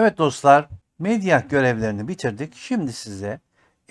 Evet dostlar, medya görevlerini bitirdik. Şimdi size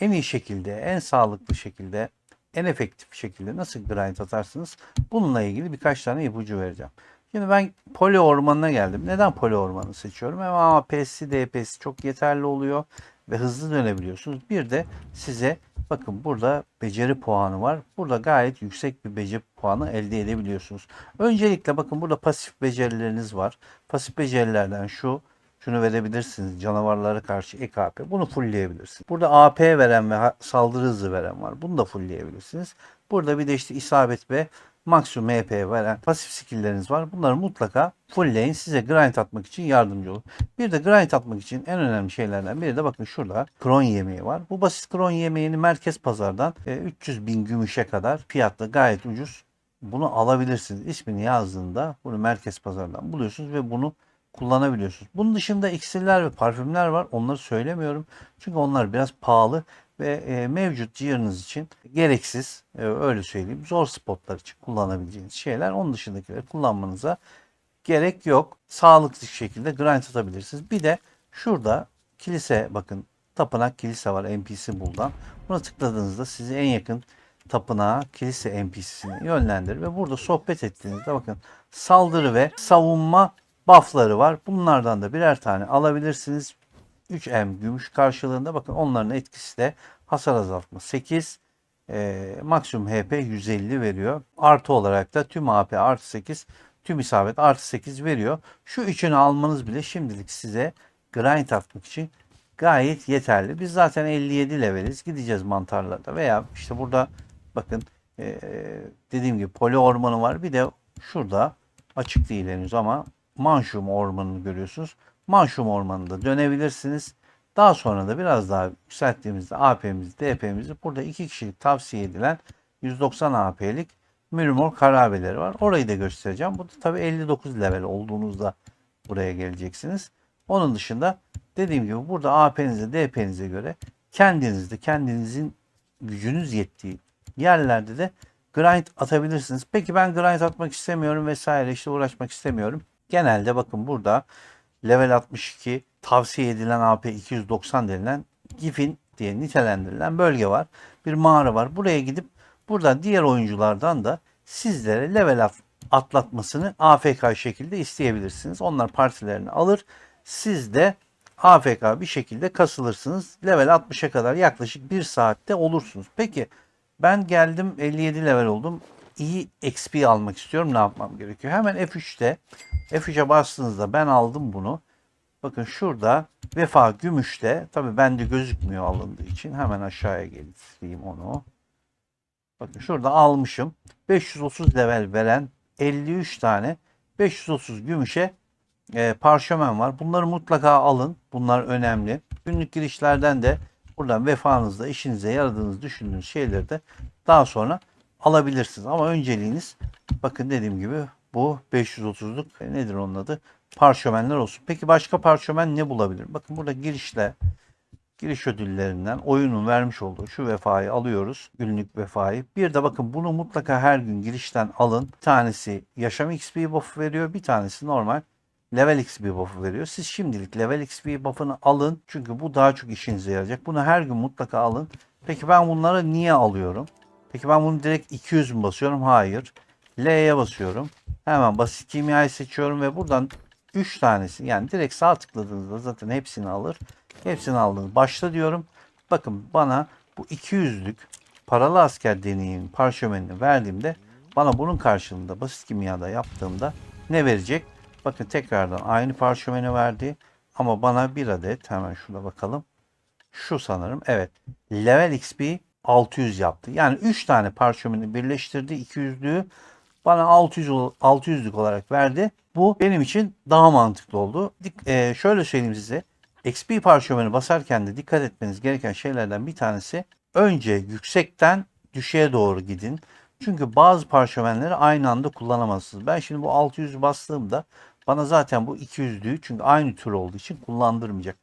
en iyi şekilde, en sağlıklı şekilde, en efektif şekilde nasıl grind atarsınız? Bununla ilgili birkaç tane ipucu vereceğim. Şimdi ben poli ormanına geldim. Neden poli ormanı seçiyorum? Hem AP'si, DP'si çok yeterli oluyor ve hızlı dönebiliyorsunuz. Bir de size bakın burada beceri puanı var. Burada gayet yüksek bir beceri puanı elde edebiliyorsunuz. Öncelikle bakın burada pasif becerileriniz var. Pasif becerilerden şu şunu verebilirsiniz. Canavarlara karşı ek AP. Bunu fullleyebilirsiniz. Burada AP veren ve saldırı hızı veren var. Bunu da fullleyebilirsiniz. Burada bir de işte isabet ve maksimum MP veren pasif skill'leriniz var. Bunları mutlaka fullleyin. Size grind atmak için yardımcı olur. Bir de grind atmak için en önemli şeylerden biri de bakın şurada kron yemeği var. Bu basit kron yemeğini merkez pazardan e, 300 bin gümüşe kadar fiyatla gayet ucuz. Bunu alabilirsiniz. İsmini yazdığında bunu merkez pazardan buluyorsunuz ve bunu kullanabiliyorsunuz. Bunun dışında iksirler ve parfümler var. Onları söylemiyorum. Çünkü onlar biraz pahalı ve e, mevcut cihazınız için gereksiz e, öyle söyleyeyim. Zor spotlar için kullanabileceğiniz şeyler. Onun dışındakileri kullanmanıza gerek yok. Sağlıklı şekilde grind atabilirsiniz. Bir de şurada kilise bakın tapınak kilise var NPC buldan. Buna tıkladığınızda sizi en yakın tapınağa kilise NPC'sine yönlendirir ve burada sohbet ettiğinizde bakın saldırı ve savunma buff'ları var. Bunlardan da birer tane alabilirsiniz. 3M gümüş karşılığında bakın onların etkisi de hasar azaltma 8 e, maksimum HP 150 veriyor. Artı olarak da tüm AP artı 8 tüm isabet artı 8 veriyor. Şu üçünü almanız bile şimdilik size grind atmak için gayet yeterli. Biz zaten 57 leveliz. Gideceğiz mantarlarda veya işte burada bakın e, dediğim gibi poli ormanı var. Bir de şurada açık değil henüz ama Manşum ormanını görüyorsunuz. Manşum ormanında dönebilirsiniz. Daha sonra da biraz daha yükselttiğimizde AP'mizi, DP'mizi burada iki kişilik tavsiye edilen 190 AP'lik Mürmor harabeleri var. Orayı da göstereceğim. Bu da tabii 59 level olduğunuzda buraya geleceksiniz. Onun dışında dediğim gibi burada AP'nize, DP'nize göre kendinizde, kendinizin gücünüz yettiği yerlerde de grind atabilirsiniz. Peki ben grind atmak istemiyorum vesaire işte uğraşmak istemiyorum. Genelde bakın burada level 62 tavsiye edilen AP 290 denilen Gifin diye nitelendirilen bölge var. Bir mağara var. Buraya gidip buradan diğer oyunculardan da sizlere level at- atlatmasını AFK şekilde isteyebilirsiniz. Onlar partilerini alır. Siz de AFK bir şekilde kasılırsınız. Level 60'a kadar yaklaşık 1 saatte olursunuz. Peki ben geldim 57 level oldum. İyi XP almak istiyorum. Ne yapmam gerekiyor? Hemen F3'te F3'e bastığınızda ben aldım bunu. Bakın şurada vefa gümüşte tabi bende gözükmüyor alındığı için hemen aşağıya getireyim onu. Bakın şurada almışım. 530 level veren 53 tane 530 gümüşe e, parşömen var. Bunları mutlaka alın. Bunlar önemli. Günlük girişlerden de buradan vefanızda işinize yaradığınız düşündüğünüz şeyleri de daha sonra alabilirsiniz. Ama önceliğiniz bakın dediğim gibi bu 530'luk e, nedir onun adı? Parşömenler olsun. Peki başka parşömen ne bulabilirim? Bakın burada girişle giriş ödüllerinden oyunun vermiş olduğu şu vefayı alıyoruz. Günlük vefayı. Bir de bakın bunu mutlaka her gün girişten alın. Bir tanesi yaşam XP buff'ı veriyor. Bir tanesi normal level XP buff'ı veriyor. Siz şimdilik level XP buff'ını alın. Çünkü bu daha çok işinize yarayacak. Bunu her gün mutlaka alın. Peki ben bunları niye alıyorum? Peki ben bunu direkt 200 mü basıyorum? Hayır. L'ye basıyorum. Hemen basit kimyayı seçiyorum ve buradan 3 tanesi yani direkt sağ tıkladığınızda zaten hepsini alır. Hepsini aldınız. Başla diyorum. Bakın bana bu 200'lük paralı asker deneyim parşömenini verdiğimde bana bunun karşılığında basit kimyada yaptığımda ne verecek? Bakın tekrardan aynı parşömeni verdi. Ama bana bir adet hemen şuna bakalım. Şu sanırım evet. Level XP 600 yaptı. Yani 3 tane parşömeni birleştirdi 200'lüğü bana 600 ol- 600'lük olarak verdi. Bu benim için daha mantıklı oldu. E, şöyle söyleyeyim size. XP parşömeni basarken de dikkat etmeniz gereken şeylerden bir tanesi önce yüksekten düşüğe doğru gidin. Çünkü bazı parşömenleri aynı anda kullanamazsınız. Ben şimdi bu 600'ü bastığımda bana zaten bu 200'lüğü çünkü aynı tür olduğu için kullandırmayacak.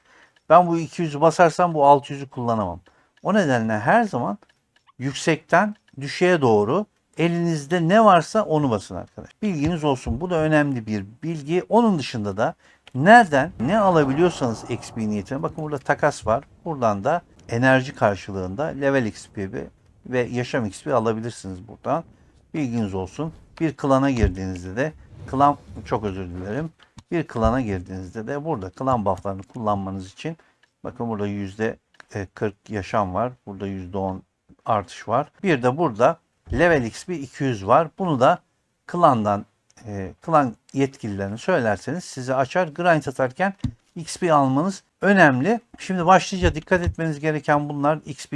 Ben bu 200'ü basarsam bu 600'ü kullanamam. O nedenle her zaman yüksekten düşüğe doğru elinizde ne varsa onu basın arkadaş. Bilginiz olsun. Bu da önemli bir bilgi. Onun dışında da Nereden ne alabiliyorsanız XP niyetine bakın burada takas var. Buradan da enerji karşılığında level XP ve- yaşam XP alabilirsiniz buradan. Bilginiz olsun. Bir klana girdiğinizde de klan çok özür dilerim. Bir klana girdiğinizde de burada klan bufflarını kullanmanız için bakın burada yüzde 40 yaşam var. Burada yüzde 10 artış var. Bir de burada level XP 200 var. Bunu da klandan e, klan yetkililerine söylerseniz size açar. Grind atarken XP almanız önemli. Şimdi başlıca dikkat etmeniz gereken bunlar. XP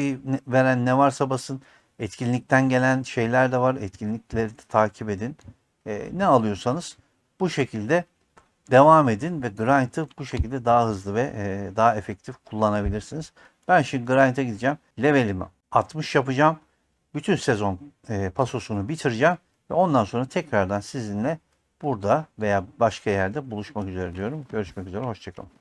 veren ne varsa basın. Etkinlikten gelen şeyler de var. Etkinlikleri de takip edin. E, ne alıyorsanız bu şekilde devam edin ve grind'ı bu şekilde daha hızlı ve e, daha efektif kullanabilirsiniz. Ben şimdi grind'e gideceğim. Levelimi 60 yapacağım. Bütün sezon e, pasosunu bitireceğim ve ondan sonra tekrardan sizinle burada veya başka yerde buluşmak üzere diyorum. Görüşmek üzere. Hoşçakalın.